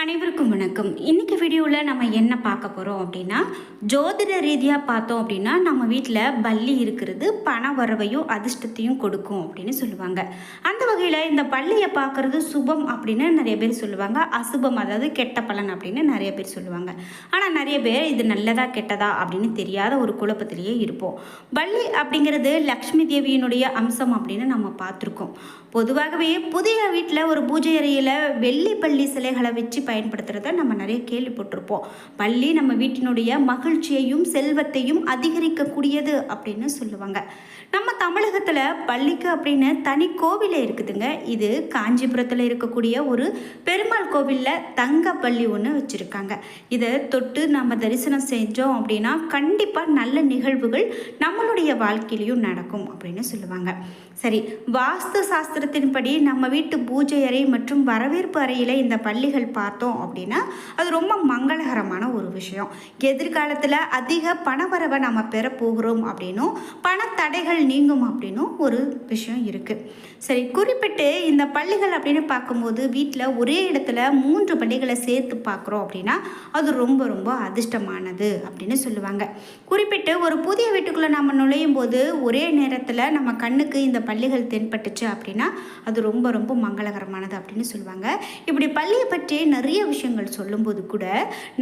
அனைவருக்கும் வணக்கம். இன்னைக்கு வீடியோவில் நம்ம என்ன பார்க்க போகிறோம் அப்படின்னா ஜோதிட ரீதியாக பார்த்தோம் அப்படின்னா நம்ம வீட்டில் பள்ளி இருக்கிறது பண வரவையும் அதிர்ஷ்டத்தையும் கொடுக்கும் அப்படின்னு சொல்லுவாங்க. அந்த வகையில் இந்த பள்ளியை பார்க்குறது சுபம் அப்படின்னு நிறைய பேர் சொல்லுவாங்க. அசுபம் அதாவது கெட்ட பலன் அப்படின்னு நிறைய பேர் சொல்லுவாங்க. ஆனால் நிறைய பேர் இது நல்லதா கெட்டதா அப்படின்னு தெரியாத ஒரு குழப்பத்திலேயே இருப்போம். பள்ளி அப்படிங்கிறது லக்ஷ்மி தேவியினுடைய அம்சம் அப்படின்னு நம்ம பார்த்துருக்கோம். பொதுவாகவே புதிய வீட்டில் ஒரு பூஜை அறையில் வெள்ளி பள்ளி சிலைகளை வச்சு பயன்படுத்துகிறத நம்ம நிறைய கேள்விப்பட்டிருப்போம். பள்ளி நம்ம வீட்டினுடைய மகிழ்ச்சியையும் செல்வத்தையும் அதிகரிக்கக்கூடியது அப்படின்னு சொல்லுவாங்க. நம்ம தமிழகத்தில் பள்ளிக்கு அப்படின்னு தனி கோவிலே இருக்குதுங்க. இது காஞ்சிபுரத்தில் இருக்கக்கூடிய ஒரு பெருமாள் கோவிலில் தங்க பள்ளி ஒன்று வச்சுருக்காங்க. இதை தொட்டு நம்ம தரிசனம் செஞ்சோம் அப்படின்னா கண்டிப்பாக நல்ல நிகழ்வுகள் நம்மளுடைய வாழ்க்கையிலையும் நடக்கும் அப்படின்னு சொல்லுவாங்க. சரி வாஸ்து சாஸ்திரத்தின்படி நம்ம வீட்டு பூஜை அறை மற்றும் வரவேற்பு அறையில் இந்த பள்ளிகள் பார்த்தோம் அப்படின்னா அது ரொம்ப மங்களகரமான ஒரு விஷயம். எதிர்காலத்தில் அதிக பணவரவை நம்ம பெற போகிறோம் அப்படின்னும் பண தடைகள் நீங்கும் அப்படின்னும் ஒரு விஷயம் இருக்குது சரி குறிப்பிட்டு இந்த பள்ளிகள் அப்படின்னு பார்க்கும்போது வீட்டில் ஒரே இடத்துல மூன்று பள்ளிகளை சேர்த்து பார்க்குறோம் அப்படின்னா அது ரொம்ப ரொம்ப அதிர்ஷ்டமானது அப்படின்னு சொல்லுவாங்க. குறிப்பிட்டு ஒரு புதிய வீட்டுக்குள்ளே நம்ம நுழையும் போது ஒரே நேரத்தில் நம்ம கண்ணுக்கு இந்த பள்ளிகள் தென்பட்டுச்சு அப்படின்னா அது ரொம்ப ரொம்ப மங்களகரமானது அப்படின்னு சொல்லுவாங்க. இப்படி பள்ளியை பற்றி நிறைய நிறைய விஷயங்கள் சொல்லும்போது கூட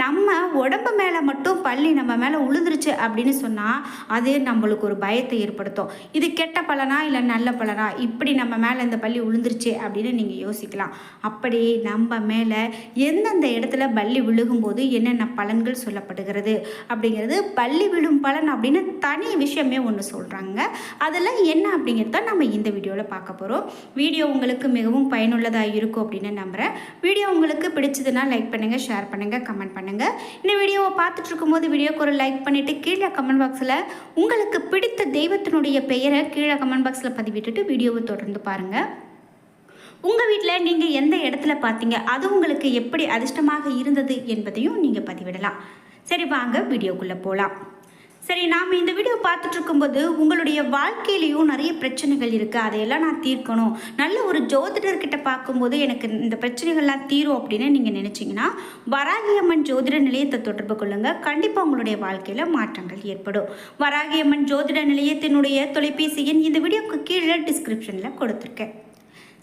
நம்ம உடம்பு மேலே மட்டும் பள்ளி நம்ம மேலே உழுந்துருச்சு அப்படின்னு சொன்னால் அது நம்மளுக்கு ஒரு பயத்தை ஏற்படுத்தும். இது கெட்ட பலனா இல்லை நல்ல பலனா? இப்படி நம்ம மேலே இந்த பள்ளி உழுந்துருச்சு அப்படின்னு நீங்கள் யோசிக்கலாம். அப்படி நம்ம மேலே எந்தெந்த இடத்துல பள்ளி விழுகும்போது என்னென்ன பலன்கள் சொல்லப்படுகிறது அப்படிங்கிறது பள்ளி விழும் பலன் அப்படின்னு தனி விஷயமே ஒன்று சொல்கிறாங்க அதில் என்ன அப்படிங்கிறத நம்ம இந்த வீடியோவில் பார்க்க போகிறோம் வீடியோ உங்களுக்கு மிகவும் பயனுள்ளதாக இருக்கும் அப்படின்னு நம்புகிறேன் வீடியோ உங்களுக்கு பிடிச்சதுன்னா லைக் பண்ணுங்கள் ஷேர் பண்ணுங்கள் கமெண்ட் பண்ணுங்கள் இந்த வீடியோவை பார்த்துட்டு இருக்கும்போது வீடியோக்கு ஒரு லைக் பண்ணிவிட்டு கீழே கமெண்ட் பாக்ஸில் உங்களுக்கு பிடித்த தெய்வத்தினுடைய பெயரை கீழே கமெண்ட் பாக்ஸில் பதிவிட்டுட்டு வீடியோவை தொடர்ந்து பாருங்கள் உங்கள் வீட்டில் நீங்கள் எந்த இடத்துல பார்த்தீங்க அது உங்களுக்கு எப்படி அதிர்ஷ்டமாக இருந்தது என்பதையும் நீங்கள் பதிவிடலாம். சரி வாங்க வீடியோக்குள்ளே போகலாம் சரி நாம் இந்த வீடியோ பார்த்துட்டு இருக்கும்போது உங்களுடைய வாழ்க்கையிலையும் நிறைய பிரச்சனைகள் இருக்குது அதையெல்லாம் நான் தீர்க்கணும். நல்ல ஒரு ஜோதிடர்கிட்ட பார்க்கும்போது எனக்கு இந்த பிரச்சனைகள்லாம் தீரும் அப்படின்னு நீங்கள் நினச்சிங்கன்னா வராகியம்மன் ஜோதிட நிலையத்தை தொடர்பு கொள்ளுங்கள் கண்டிப்பாக உங்களுடைய வாழ்க்கையில் மாற்றங்கள் ஏற்படும். வராகியம்மன் ஜோதிட நிலையத்தினுடைய தொலைபேசி எண் இந்த வீடியோக்கு கீழே டிஸ்கிரிப்ஷனில் கொடுத்துருக்கேன்.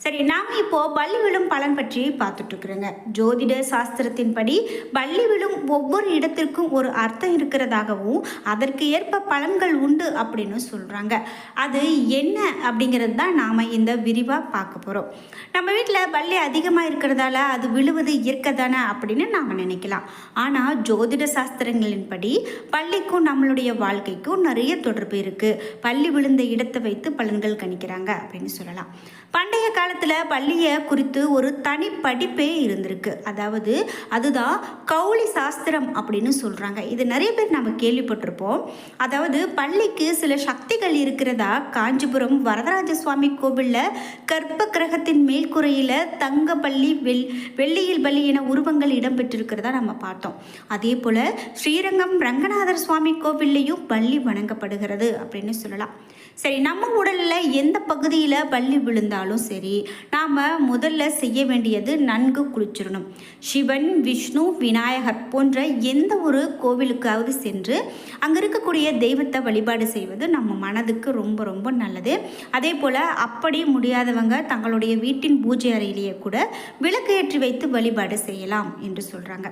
சரி நாம் இப்போ பள்ளி விழும் பலன் பற்றி பார்த்துட்டு இருக்கிறோங்க ஜோதிட சாஸ்திரத்தின்படி பள்ளி விழும் ஒவ்வொரு இடத்திற்கும் ஒரு அர்த்தம் இருக்கிறதாகவும் அதற்கு ஏற்ப பலன்கள் உண்டு அப்படின்னு சொல்கிறாங்க அது என்ன அப்படிங்கிறது தான் நாம் இந்த விரிவாக பார்க்க போகிறோம் நம்ம வீட்டில் பள்ளி அதிகமாக இருக்கிறதால அது விழுவது இயற்கை தானே அப்படின்னு நாம் நினைக்கலாம். ஆனால் ஜோதிட சாஸ்திரங்களின்படி பள்ளிக்கும் நம்மளுடைய வாழ்க்கைக்கும் நிறைய தொடர்பு இருக்குது பள்ளி விழுந்த இடத்தை வைத்து பலன்கள் கணிக்கிறாங்க அப்படின்னு சொல்லலாம். பண்டைய காலத்தில் பள்ளியை குறித்து ஒரு தனி படிப்பே இருந்திருக்கு. அதாவது அதுதான் கௌளி சாஸ்திரம் அப்படின்னு சொல்கிறாங்க இது நிறைய பேர் நம்ம கேள்விப்பட்டிருப்போம். அதாவது பள்ளிக்கு சில சக்திகள் இருக்கிறதா? காஞ்சிபுரம் வரதராஜ சுவாமி கோவிலில் கற்ப கிரகத்தின் மேல்குறையில் தங்க பள்ளி வெள் வெள்ளியில் பள்ளி என உருவங்கள் இடம்பெற்றிருக்கிறதா நம்ம பார்த்தோம். அதே போல் ஸ்ரீரங்கம் ரங்கநாதர் சுவாமி கோவில்லையும் பள்ளி வணங்கப்படுகிறது அப்படின்னு சொல்லலாம். சரி நம்ம உடலில் எந்த பகுதியில் பள்ளி விழுந்தாலும் சரி நாம் முதல்ல செய்ய வேண்டியது நன்கு குளிச்சிடணும். சிவன் விஷ்ணு விநாயகர் போன்ற எந்த ஒரு கோவிலுக்காவது சென்று அங்கே இருக்கக்கூடிய தெய்வத்தை வழிபாடு செய்வது நம்ம மனதுக்கு ரொம்ப ரொம்ப நல்லது. அதே போல் அப்படி முடியாதவங்க தங்களுடைய வீட்டின் பூஜை அறையிலேயே கூட விளக்கு ஏற்றி வைத்து வழிபாடு செய்யலாம் என்று சொல்கிறாங்க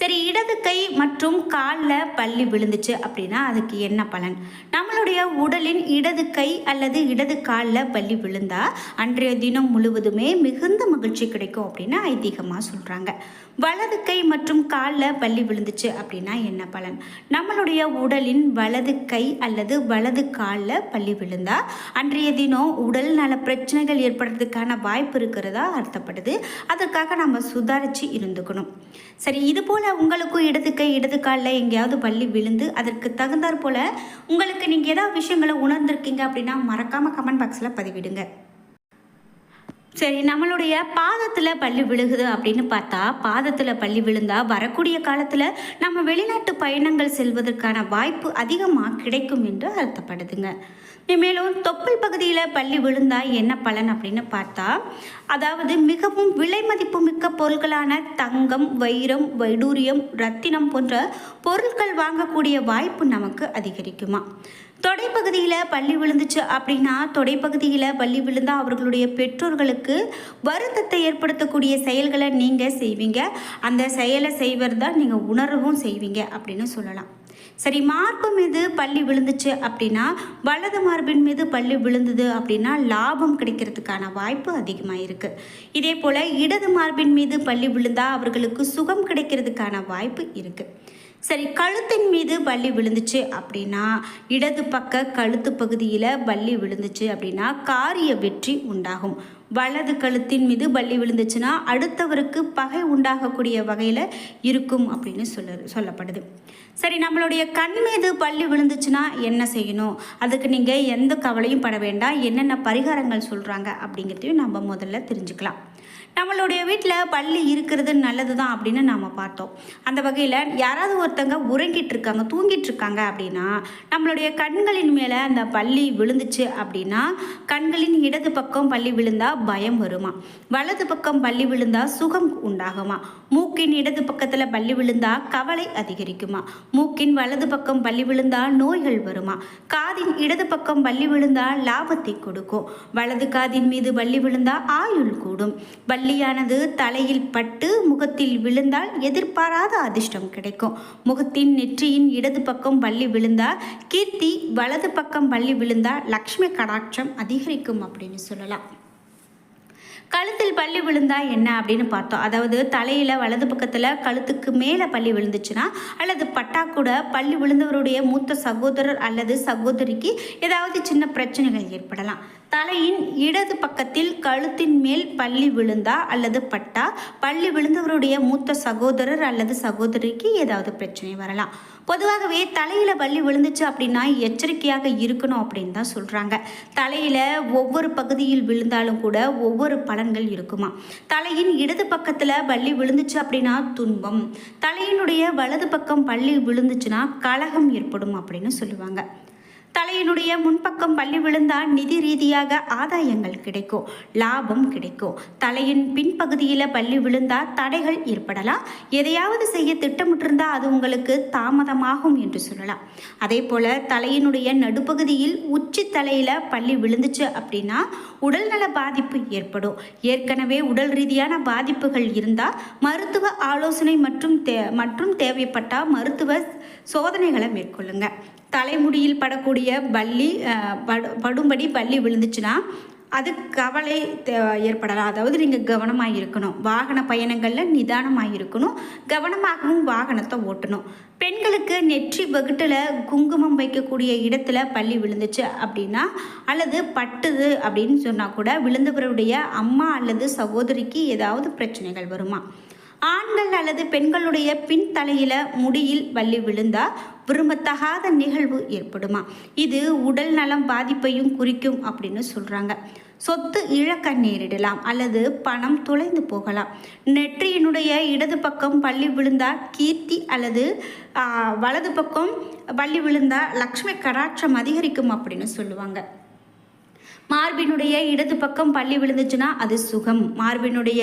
சரி இடது கை மற்றும் காலில் பள்ளி விழுந்துச்சு அப்படின்னா அதுக்கு என்ன பலன்? நம்மளுடைய உடலின் இடது கை அல்லது இடது காலில் பள்ளி விழுந்தா அன்றைய தினம் முழுவதுமே மிகுந்த மகிழ்ச்சி கிடைக்கும் அப்படின்னு ஐதீகமாக சொல்கிறாங்க வலது கை மற்றும் காலில் பள்ளி விழுந்துச்சு அப்படின்னா என்ன பலன்? நம்மளுடைய உடலின் வலது கை அல்லது வலது காலில் பள்ளி விழுந்தா அன்றைய தினம் உடல் நல பிரச்சனைகள் ஏற்படுறதுக்கான வாய்ப்பு இருக்கிறதா அர்த்தப்படுது. அதற்காக நம்ம சுதாரித்து இருந்துக்கணும். சரி இது போல் உங்களுக்கும் இடது கை இடது காலில் எங்கேயாவது பள்ளி விழுந்து அதற்கு தகுந்தாற் போல் உங்களுக்கு நீங்கள் ஏதாவது விஷயங்களை உணர்ந்திருக்கீங்க அப்படின்னா மறக்காமல் கமெண்ட் பாக்ஸில் பதிவிடுங்க. சரி நம்மளுடைய பாதத்தில் பள்ளி விழுகுது அப்படின்னு பார்த்தா பாதத்தில் பள்ளி விழுந்தா வரக்கூடிய காலத்தில் நம்ம வெளிநாட்டு பயணங்கள் செல்வதற்கான வாய்ப்பு அதிகமாக கிடைக்கும் என்று அர்த்தப்படுதுங்க. மேலும் தொப்புள் பகுதியில் பள்ளி விழுந்தால் என்ன பலன் அப்படின்னு பார்த்தா அதாவது மிகவும் விலை மதிப்பு மிக்க பொருட்களான தங்கம் வைரம் வைடூரியம் ரத்தினம் போன்ற பொருட்கள் வாங்கக்கூடிய வாய்ப்பு நமக்கு அதிகரிக்குமா? தொடைப்பகுதியில் பள்ளி விழுந்துச்சு அப்படின்னா தொடைப்பகுதியில் பள்ளி விழுந்தால் அவர்களுடைய பெற்றோர்களுக்கு வருத்தத்தை ஏற்படுத்தக்கூடிய செயல்களை நீங்கள் செய்வீங்க. அந்த செயலை செய்வது தான் நீங்கள் உணரவும் செய்வீங்க அப்படின்னு சொல்லலாம். சரி மார்பு மீது பள்ளி விழுந்துச்சு அப்படின்னா வலது மார்பின் மீது பள்ளி விழுந்தது அப்படின்னா லாபம் கிடைக்கிறதுக்கான வாய்ப்பு அதிகமாக இருக்குது இதே போல் இடது மார்பின் மீது பள்ளி விழுந்தால் அவர்களுக்கு சுகம் கிடைக்கிறதுக்கான வாய்ப்பு இருக்குது சரி கழுத்தின் மீது பள்ளி விழுந்துச்சு அப்படின்னா இடது பக்க கழுத்து பகுதியில் பள்ளி விழுந்துச்சு அப்படின்னா காரிய வெற்றி உண்டாகும். வலது கழுத்தின் மீது பள்ளி விழுந்துச்சுன்னா அடுத்தவருக்கு பகை உண்டாகக்கூடிய வகையில் இருக்கும் அப்படின்னு சொல்ல சொல்லப்படுது. சரி நம்மளுடைய கண் மீது பள்ளி விழுந்துச்சுன்னா என்ன செய்யணும்? அதுக்கு நீங்கள் எந்த கவலையும் பட வேண்டாம். என்னென்ன பரிகாரங்கள் சொல்கிறாங்க அப்படிங்கிறதையும் நம்ம முதல்ல தெரிஞ்சுக்கலாம். நம்மளுடைய வீட்டில் பள்ளி இருக்கிறது நல்லது தான் அப்படின்னு நாம் பார்த்தோம். அந்த வகையில் யாராவது ஒருத்தங்க உறங்கிட்டு இருக்காங்க தூங்கிட்டு இருக்காங்க அப்படின்னா நம்மளுடைய கண்களின் மேலே அந்த பள்ளி விழுந்துச்சு அப்படின்னா கண்களின் இடது பக்கம் பள்ளி விழுந்தால் பயம் வருமா? வலது பக்கம் பள்ளி விழுந்தால் சுகம் உண்டாகுமா? மூக்கின் இடது பக்கத்தில் பள்ளி விழுந்தால் கவலை அதிகரிக்குமா? மூக்கின் வலது பக்கம் பள்ளி விழுந்தால் நோய்கள் வருமா? காதின் இடது பக்கம் பள்ளி விழுந்தால் லாபத்தை கொடுக்கும். வலது காதின் மீது பள்ளி விழுந்தால் ஆயுள் கூடும். பள்ளியானது தலையில் பட்டு முகத்தில் விழுந்தால் எதிர்பாராத அதிர்ஷ்டம் கிடைக்கும். முகத்தின் நெற்றியின் இடது பக்கம் பள்ளி விழுந்தால் கீர்த்தி வலது பக்கம் பள்ளி விழுந்தால் லக்ஷ்மி கடாட்சம் அதிகரிக்கும் அப்படின்னு சொல்லலாம். கழுத்தில் பள்ளி விழுந்தா என்ன அப்படின்னு பார்த்தோம். அதாவது தலையில் வலது பக்கத்தில் கழுத்துக்கு மேலே பள்ளி விழுந்துச்சுன்னா அல்லது பட்டா கூட பள்ளி விழுந்தவருடைய மூத்த சகோதரர் அல்லது சகோதரிக்கு ஏதாவது சின்ன பிரச்சனைகள் ஏற்படலாம். தலையின் இடது பக்கத்தில் கழுத்தின் மேல் பள்ளி விழுந்தா அல்லது பட்டா பள்ளி விழுந்தவருடைய மூத்த சகோதரர் அல்லது சகோதரிக்கு ஏதாவது பிரச்சனை வரலாம். பொதுவாகவே தலையில் பள்ளி விழுந்துச்சு அப்படின்னா எச்சரிக்கையாக இருக்கணும் அப்படின்னு தான் சொல்கிறாங்க தலையில் ஒவ்வொரு பகுதியில் விழுந்தாலும் கூட ஒவ்வொரு பலன்கள் இருக்குமா? தலையின் இடது பக்கத்தில் பள்ளி விழுந்துச்சு அப்படின்னா துன்பம். தலையினுடைய வலது பக்கம் பள்ளி விழுந்துச்சுன்னா கலகம் ஏற்படும் அப்படின்னு சொல்லுவாங்க. தலையினுடைய முன்பக்கம் பள்ளி விழுந்தால் நிதி ரீதியாக ஆதாயங்கள் கிடைக்கும் லாபம் கிடைக்கும். தலையின் பின்பகுதியில் பள்ளி விழுந்தால் தடைகள் ஏற்படலாம். எதையாவது செய்ய திட்டமிட்டிருந்தால் அது உங்களுக்கு தாமதமாகும் என்று சொல்லலாம். அதே போல் தலையினுடைய நடுப்பகுதியில் உச்சி தலையில் பள்ளி விழுந்துச்சு அப்படின்னா உடல்நல பாதிப்பு ஏற்படும். ஏற்கனவே உடல் ரீதியான பாதிப்புகள் இருந்தால் மருத்துவ ஆலோசனை மற்றும் தே மற்றும் தேவைப்பட்டால் மருத்துவ சோதனைகளை மேற்கொள்ளுங்கள் தலைமுடியில் படக்கூடிய பள்ளி படு படும்படி பள்ளி விழுந்துச்சுன்னா அது கவலை ஏற்படலாம். அதாவது நீங்கள் கவனமாக இருக்கணும். வாகன பயணங்களில் நிதானமாக இருக்கணும். கவனமாகவும் வாகனத்தை ஓட்டணும். பெண்களுக்கு நெற்றி வகுட்டில் குங்குமம் வைக்கக்கூடிய இடத்துல பள்ளி விழுந்துச்சு அப்படின்னா அல்லது பட்டுது அப்படின்னு சொன்னால் கூட விழுந்தவருடைய அம்மா அல்லது சகோதரிக்கு ஏதாவது பிரச்சனைகள் வருமா? ஆண்கள் அல்லது பெண்களுடைய பின் தலையில முடியில் வள்ளி விழுந்தா விரும்பத்தகாத நிகழ்வு ஏற்படுமா? இது உடல் நலம் பாதிப்பையும் குறிக்கும் அப்படின்னு சொல்றாங்க. சொத்து இழக்க நேரிடலாம் அல்லது பணம் தொலைந்து போகலாம். நெற்றியினுடைய இடது பக்கம் பள்ளி விழுந்தா கீர்த்தி அல்லது வலது பக்கம் பள்ளி விழுந்தா லக்ஷ்மி கடாட்சம் அதிகரிக்கும் அப்படின்னு சொல்லுவாங்க. மார்பினுடைய இடது பக்கம் பள்ளி விழுந்துச்சுன்னா அது சுகம். மார்பினுடைய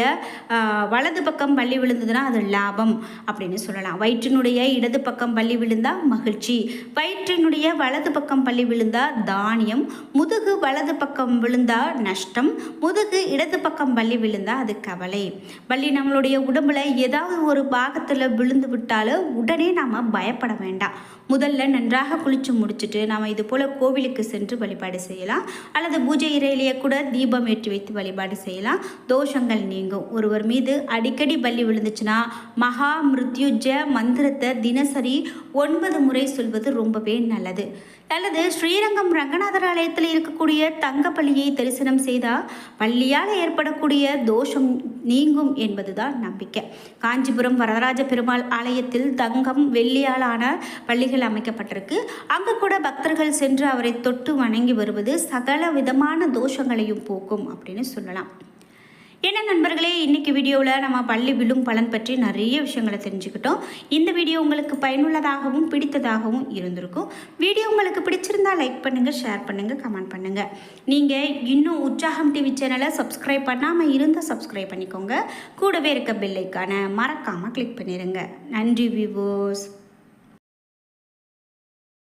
வலது பக்கம் பள்ளி விழுந்ததுன்னா அது லாபம் அப்படின்னு சொல்லலாம். வயிற்றினுடைய இடது பக்கம் பள்ளி விழுந்தால் மகிழ்ச்சி. வயிற்றினுடைய வலது பக்கம் பள்ளி விழுந்தால் தானியம். முதுகு வலது பக்கம் விழுந்தால் நஷ்டம். முதுகு இடது பக்கம் பள்ளி விழுந்தால் அது கவலை. பள்ளி நம்மளுடைய உடம்புல ஏதாவது ஒரு பாகத்தில் விழுந்து விட்டாலும் உடனே நாம் பயப்பட வேண்டாம். முதல்ல நன்றாக குளித்து முடிச்சுட்டு நாம் இது போல் கோவிலுக்கு சென்று வழிபாடு செய்யலாம். அல்லது பூஜை இறையிலேயே கூட தீபம் ஏற்றி வைத்து வழிபாடு செய்யலாம். தோஷங்கள் நீங்கும். ஒருவர் மீது அடிக்கடி பள்ளி விழுந்துச்சுன்னா மகா மிருத்யுஜ மந்திரத்தை தினசரி ஒன்பது முறை சொல்வது ரொம்பவே நல்லது. அல்லது ஸ்ரீரங்கம் ரங்கநாதர் ஆலயத்தில் இருக்கக்கூடிய தங்க பள்ளியை தரிசனம் செய்தால் பள்ளியால் ஏற்படக்கூடிய தோஷம் நீங்கும் என்பதுதான் நம்பிக்கை. காஞ்சிபுரம் வரதராஜ பெருமாள் ஆலயத்தில் தங்கம் வெள்ளியாலான பள்ளிகள் அமைக்கப்பட்டிருக்கு. அங்கு கூட பக்தர்கள் சென்று அவரை தொட்டு வணங்கி வருவது சகல விதமான தோஷங்களையும் போக்கும் அப்படின்னு சொல்லலாம். என்ன நண்பர்களே இன்றைக்கி வீடியோவில் நம்ம பள்ளி விழும் பலன் பற்றி நிறைய விஷயங்களை தெரிஞ்சுக்கிட்டோம். இந்த வீடியோ உங்களுக்கு பயனுள்ளதாகவும் பிடித்ததாகவும் இருந்திருக்கும். வீடியோ உங்களுக்கு பிடிச்சிருந்தா லைக் பண்ணுங்கள் ஷேர் பண்ணுங்கள் கமெண்ட் பண்ணுங்கள் நீங்கள் இன்னும் உற்சாகம் டிவி சேனலை சப்ஸ்கிரைப் பண்ணாமல் இருந்தால் சப்ஸ்கிரைப் பண்ணிக்கோங்க. கூடவே இருக்க பெல்லைக்கான மறக்காமல் கிளிக் பண்ணிடுங்க நன்றி விவோஸ்